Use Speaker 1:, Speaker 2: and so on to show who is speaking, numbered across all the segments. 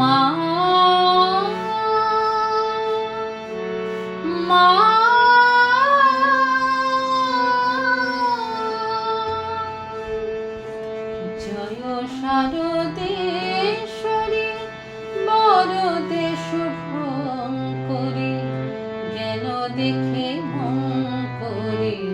Speaker 1: মা মা। জয় শারদেশ্বরী বরদে শুভঙ্করী জ্ঞান দেখে ভঙ্করী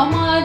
Speaker 1: আমার